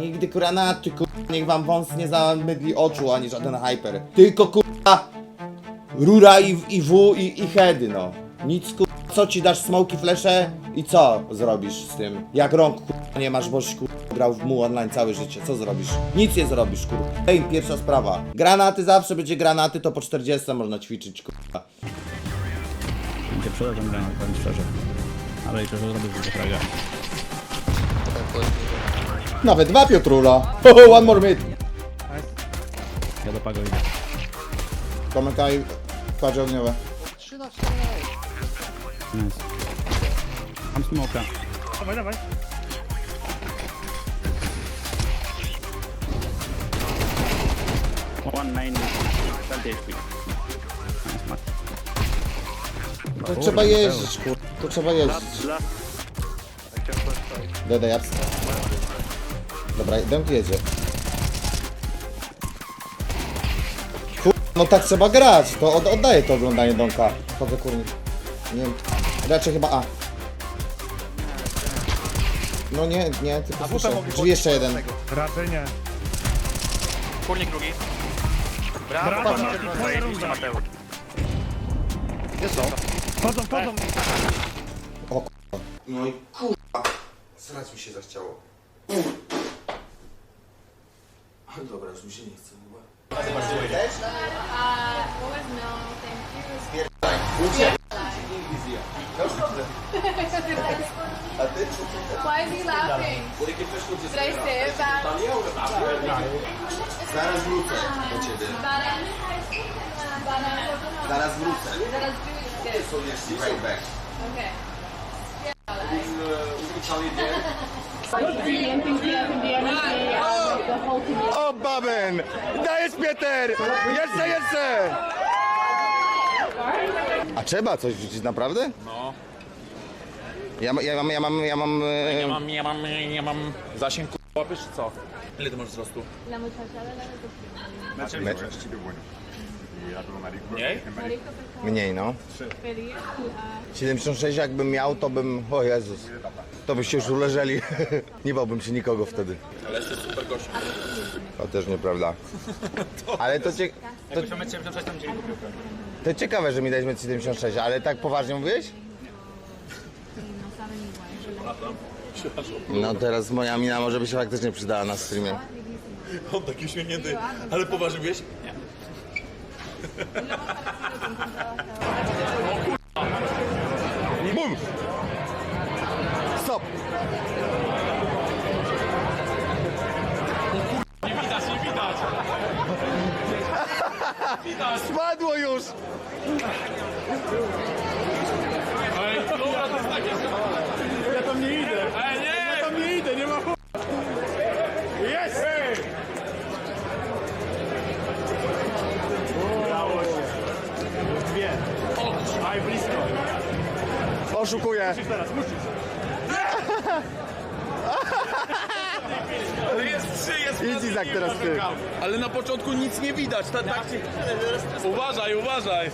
Nigdy granaty, kurwa, niech wam wąs nie zamydli oczu, ani żaden hyper. Tylko kurwa rura i, i W i, i heady, no. Nic kurwa, co ci dasz smoki, flesze i co zrobisz z tym? Jak rąk kurwa nie masz, boś kurwa grał w mu online całe życie, co zrobisz? Nic nie zrobisz kurwa. Ej, pierwsza sprawa. Granaty zawsze będzie granaty, to po 40 można ćwiczyć kurwa. Cię przydał ten granat, powiem szczerze. Ale liczę, że zrobisz dużo fraga. Nawet dwa Piotrula. One more mid. Ja do Pago idę. Komentaj, kładzie ogniowe. Nice. Mam smoka. Dawaj, dawaj. One main. 20 HP. Nice, mat. To trzeba jeździć, kur... To trzeba jeździć. Dede japs. Dobra, Demk jedzie. Kur... No tak trzeba grać, to od, oddaję to oglądanie Donka. Chodzę kurnik. Nie wiem, raczej chyba A. No nie, nie, tylko słyszę. Drzwi jeszcze jeden. Raczej nie. Kurnik drugi. Brawo, Brawo, Brawo Mati, twoja runda. Mateusz. Chodzą, chodzą. O kurwa. No i kurwa. Srać mi się zachciało. Ale dobra, już mi się nie chce chyba. Uh, what was no, thank you. Why is he laughing? Did I say it bad? Zaraz wrócę do ciebie. Bad Bad Zaraz wrócę. Zaraz do So yes, right back. Okay. O, Baben! Dajesz, Pieter! Jeszcze, jeszcze! A trzeba coś wrzucić, naprawdę? No. Ja, ma- ja mam, ja mam, ja mam... e, Ja mam, ja mam, ja mam zasięg k***a, łapiesz czy co? Ile ty masz wzrostu? La muchacha de la me, Mniej? mniej, no. feliz. 76 jakbym miał, to bym... O Jezus. To byście już uleżeli. Nie bałbym się nikogo wtedy. Ale jeszcze super gościu. To też nieprawda. Ale to, cie, to, to ciekawe, że mi dałeś 76, ale tak poważnie mówiłeś? No teraz moja mina może by się faktycznie przydała na streamie. On taki uśmiechnięty. Ale poważnie wiesz? Nie. Bum! Stop! Nie widać, nie widać. Spadło już! Ej, dobra, to jest takie, że... Ja tam nie idę. Ej, nie! Ja tam nie idę, nie ma. Jest! Udało się. Dwie. Aj, blisko. Oszukuję. Musisz teraz, musisz. Idź Izak teraz ty. Ale na początku nic nie widać, tak, tak. Uważaj, uważaj.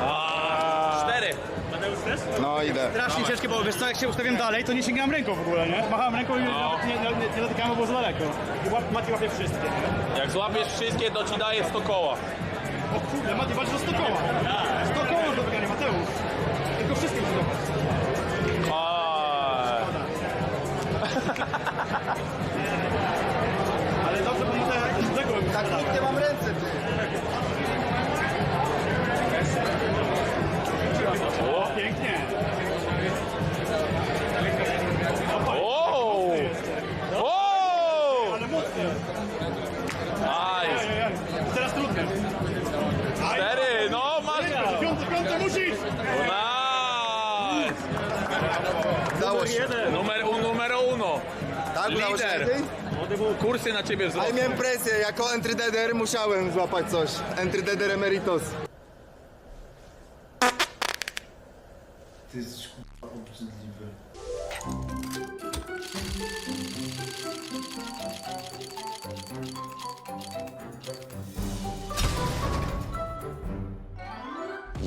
A, cztery. No idę. Strasznie ciężkie, bo wiesz co, jak się ustawiłem dalej, to nie sięgałem ręką w ogóle, nie? Machałem ręką i No. nie, nie, nie, nie dotykałem, bo było za daleko. I łap, Mati łapie wszystkie? Jak złapiesz wszystkie, to ci daje 100 koła. O kurde, Mati walczy o 100 koła. 100 koła do wygrania, Mateusz. Tylko zobacz. Aaaa. Ale dobrze, bo mu te tego bym tak, Nie mam ręce, Tak, udało się Lider. lepiej? Kursy na ciebie Ale wzrosły. miałem presję, jako entry deader musiałem złapać coś. Entry deader emeritus.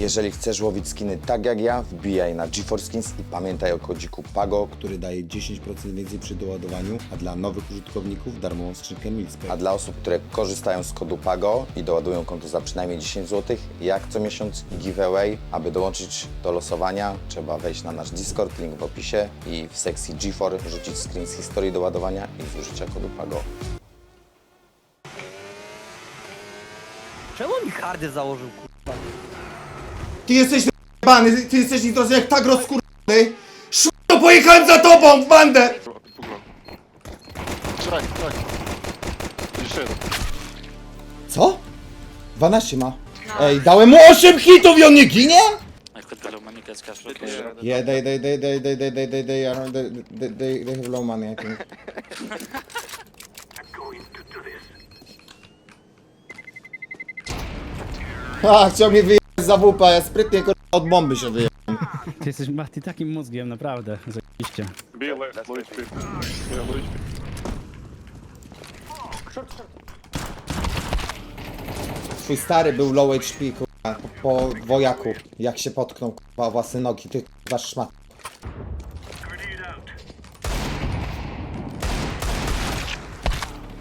Jeżeli chcesz łowić skiny tak jak ja, wbijaj na GeForce Skins i pamiętaj o kodziku PAGO, który daje 10% więcej przy doładowaniu, a dla nowych użytkowników darmową skrzynkę Milspay. A dla osób, które korzystają z kodu PAGO i doładują konto za przynajmniej 10 zł, jak co miesiąc giveaway, aby dołączyć do losowania, trzeba wejść na nasz Discord, link w opisie i w sekcji G4 rzucić screen z historii doładowania i z użycia kodu PAGO. Czemu mi hardy założył, kurwa? Ty jesteś bany, ty jesteś nitrozy jak tak rozkurwany. Szybko pojechałem za tobą w bandę! Trzymaj, trzymaj. Jeszcze jeden. Co? 12 ma. Ej, dałem mu 8 hitów i on nie ginie? Yeah, they, they, they, they, they, they, they, they, they are, they, they, they, they have low money, I think. Ha, chciał mnie wyjechać za WP, a ja sprytnie kurwa, od bomby się wyjechałem. Ty jesteś Mati takim mózgiem, naprawdę. Zajebiście. Be left. Yeah. Twój stary był low HP, kurwa, po, po wojaku, jak się potknął, kurwa, o własne nogi, ty kurwa szmat.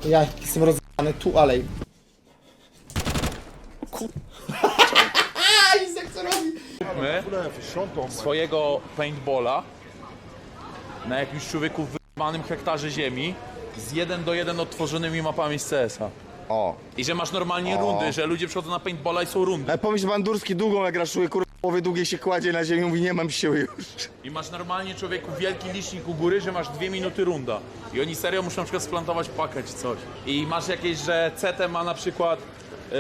Ja jestem rozjebany tu, ale... Izak co robi? My swojego paintballa na jakimś człowieku w wymanym hektarze ziemi z 1 do 1 odtworzonymi mapami z CS-a. O. I że masz normalnie rundy, że ludzie przychodzą na paintballa i są rundy. Ale pomyśl Bandurski długą jak raszuje, kurwa, połowy długiej się kładzie na ziemi, mówi nie mam siły już. I masz normalnie człowieku wielki licznik u góry, że masz dwie minuty runda. I oni serio muszą na przykład splantować pakę czy coś. I masz jakieś, że CT ma na przykład. Yy,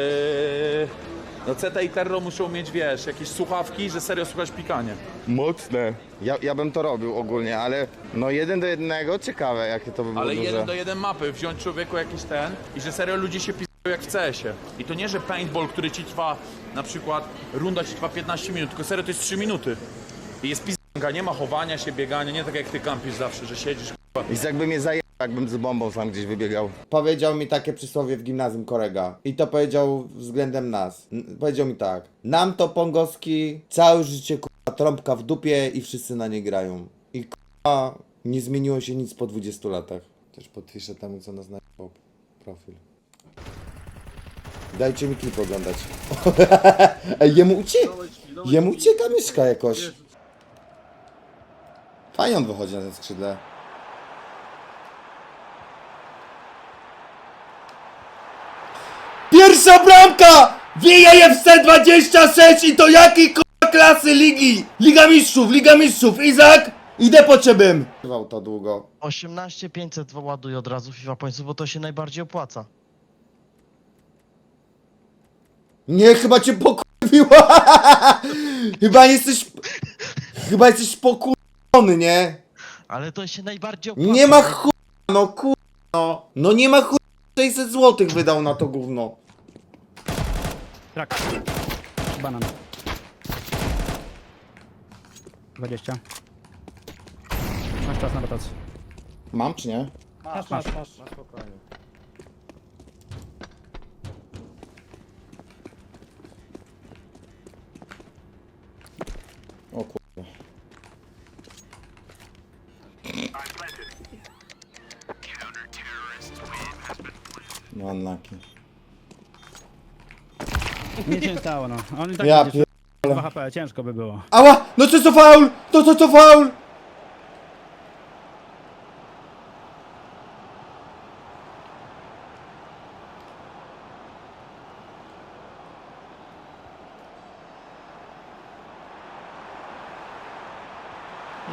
no CT i Terro muszą mieć, wiesz, jakieś słuchawki, że serio słuchasz pikanie. Mocne. Ja, ja bym to robił ogólnie, ale no jeden do jednego, ciekawe jakie to by było Ale duże. jeden do jeden mapy, wziąć człowieku jakiś ten i że serio ludzie się pisują jak w CS-ie. I to nie, że paintball, który ci trwa na przykład, runda ci trwa 15 minut, tylko serio to jest 3 minuty. I jest pizdanka, nie ma chowania się, biegania, nie tak jak ty kampisz zawsze, że siedzisz I jakby mnie zajęło, jakbym z bombą sam gdzieś wybiegał. Powiedział mi takie przysłowie w gimnazjum kolega. I to powiedział względem nas. N- powiedział mi tak. Nam to pongowski całe życie kurwa trąbka w dupie i wszyscy na nie grają. I kurwa nie zmieniło się nic po 20 latach. Też podpiszę temu co nas najebał profil. Dajcie mi klip oglądać. Ej, jemu ucieka. Jemu ucieka myszka jakoś. Fajnie on wychodzi na tym skrzydle. Pierwsza bramka! WJFC 26 i to jakiej k***a klasy ligi? Liga Mistrzów, Liga Mistrzów, Izak! Idę po ciebie! Trwał to długo. 18 500 ładuj od razu FIFA Pointsów, bo to się najbardziej opłaca. Nie, chyba cię pokurwiła! chyba jesteś... Chyba jesteś pokurwiony, nie? Ale to się najbardziej opłaca. Nie ma chuj... No kur... No, no nie ma chuj... 600 złotych wydał na to gówno. Trak. Banan. 20. Masz czas na rotację. Mam czy nie? Masz, masz, masz. O kurwa. No unlucky. Nic się nie stało, no. On i tak Ja będzie pier... 2 HP, ciężko by było. Ała! No to to faul! To to to faul!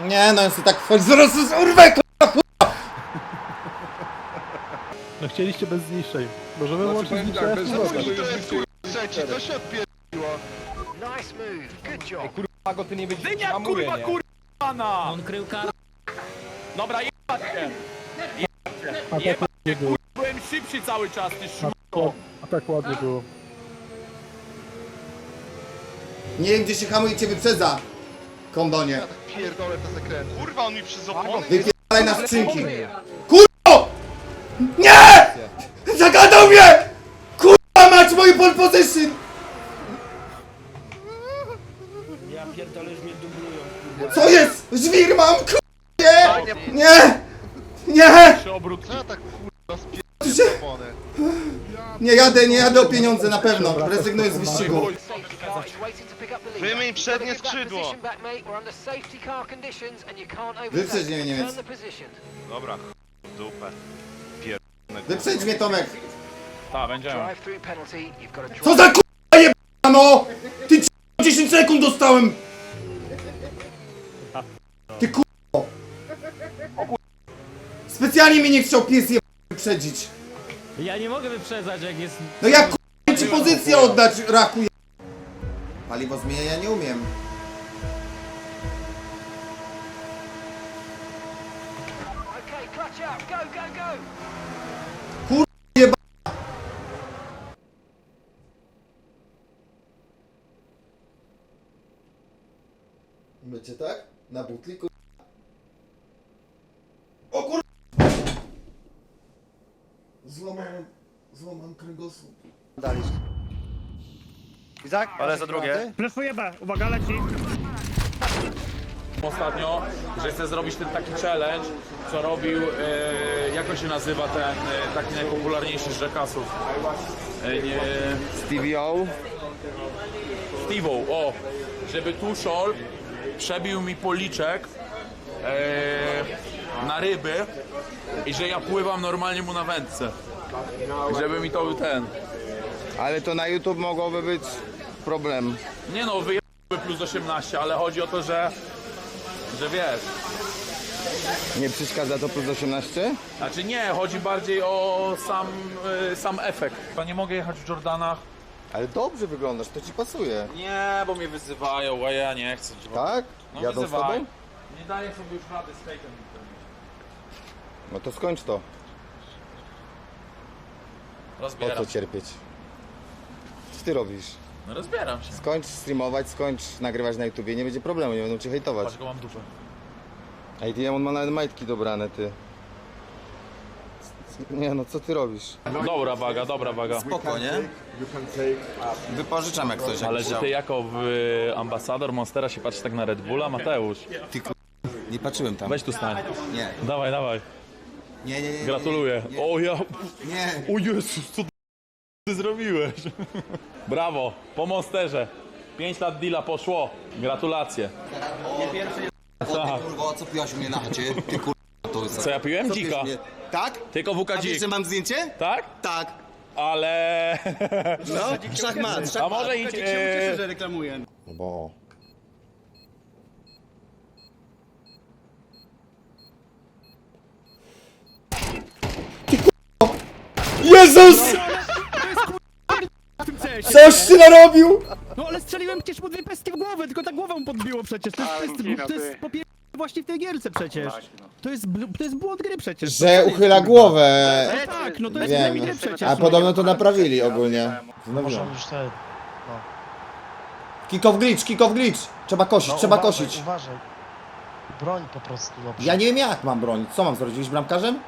Nie no, jest tak wchodzi, zaraz urwę No chcieliście bez zniszczeń. Możemy łączyć zniszczenia z tym Trzeci, to się odpierdoliło. Dynia kurwa kurwa! On krył Dobra, jebać się! Jebać się! Byłem szybszy cały czas niż A tak ładnie było. Nie wiem, gdzie się hamuje i cię wyprzedza. Kondonie. Pierdolę te zakręty. Kurwa, on mi przez opony. Wypierdalaj na skrzynki. Kurwo! Nie! Zagadał mnie! Pole position! Ja pierdolę, już mnie dublują. Co jest? Żwir mam, kur... Nie! Nie! Nie! trzy obrótki. Tak kurwa, spierdolę opony. Nie jadę, nie jadę o pieniądze na pewno. Rezygnuję z wyścigu. Wymień przednie skrzydło. Wyprzedź mnie, Niemiec. Dobra, dupę. Wyprzedź mnie, Tomek. Tak, będziemy. Co za kurwa jebana, no! Ty c- 10 sekund dostałem! Ty kurwa! Specjalnie mnie nie chciał pies je wyprzedzić. Ja nie mogę wyprzedzać, jak jest... No jak kurwa ci pozycję oddać, raku je... Paliwo zmienia, ja nie umiem. Mycie tak? Na butli kur... O kur... Złamałem... Złamałem kręgosłup. Ale za drugie. Flashuję B, uwaga, leci. Ostatnio, że chcę zrobić ten taki challenge, co robił, e, jak on się nazywa ten e, taki najpopularniejszy z Jackasów? E, nie, Stevie O. Steve'ą, o, żeby Tuszol przebił mi policzek e, na ryby i że ja pływam normalnie mu na wędce. Żeby mi to był ten. Ale to na YouTube mogłoby być problem. Nie no, wyjechałby plus 18, ale chodzi o to, że, że wiesz. Nie przeszkadza to plus 18? Znaczy nie, chodzi bardziej o sam, y, sam efekt. Ja nie mogę jechać w Jordanach. Ale dobrze wyglądasz, to ci pasuje. Nie, bo mnie wyzywają, a ja nie chcę. Tak? No Jadą z tobą? Nie daję sobie już rady z hejtem. No to skończ to. Po Rozbieram co się. cierpieć? Co ty robisz? No rozbieram się. Skończ streamować, skończ nagrywać na YouTubie, nie będzie problemu, nie będą cię hejtować. Patrz, go mam dupę. Ej, ty, on ma nawet majtki dobrane, ty. Nie no, co ty robisz? Dobra waga, dobra waga. Spoko, nie? Wypożyczam jak ktoś Ale że ty jako y, ambasador Monstera się patrzysz tak na Red Bulla, Mateusz. Nie patrzyłem tam. Weź tu stań. Nie. Dawaj, dawaj. Nie, nie, nie. nie, Gratuluję. Nie, O ja... nie. O Jezus, co ty zrobiłeś? Brawo, po Monsterze. 5 lat deala poszło. Gratulacje. Tak. Kurwa, co piłaś u mnie na chacie? Ty kurwa, to jest... Co ja piłem? Dzika. Tak? Tylko WK A wiesz, że mam zdjęcie? Tak? Tak. Ale... No, szachmat, A może idź... E... reklamuję. No bo... Kurwa! Jezus! Coś ty narobił! No ale strzeliłem przecież mu dwie pestki w głowę, tylko ta głowa mu podbiło przecież. To jest, to jest, to jest popier... właśnie w tej gierce przecież. To jest, bl- to jest błąd gry przecież. Że uchyla głowę. No tak, no to jest Wiem. błąd gry przecież. A podobno to naprawili ogólnie. Może Znowu. już te... Kick off glitch, kick off glitch! Trzeba kosić, No, trzeba uważaj, kosić. Uważaj. Broń po prostu dobrze. Ja nie wiem jak mam bronić. Co mam zrobić? Być bramkarzem?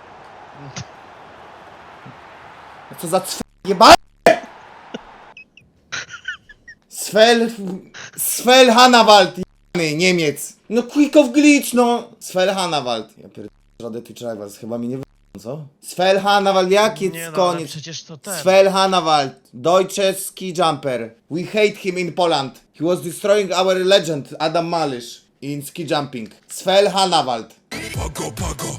Co za cw... jebane! Svel... Svel Hanawald, jebany Niemiec. No quick of glitch, no! Svel Hanawald. Ja pierdolę, ty was chyba mi nie wy... co? Svel Hanawald, jaki Nie no, ale koniec? przecież to ten. Svel Hanawald, Deutsche Ski Jumper. We hate him in Poland. He was destroying our legend, Adam Malisz, in ski jumping. Svel Hanawald. Pago, pago.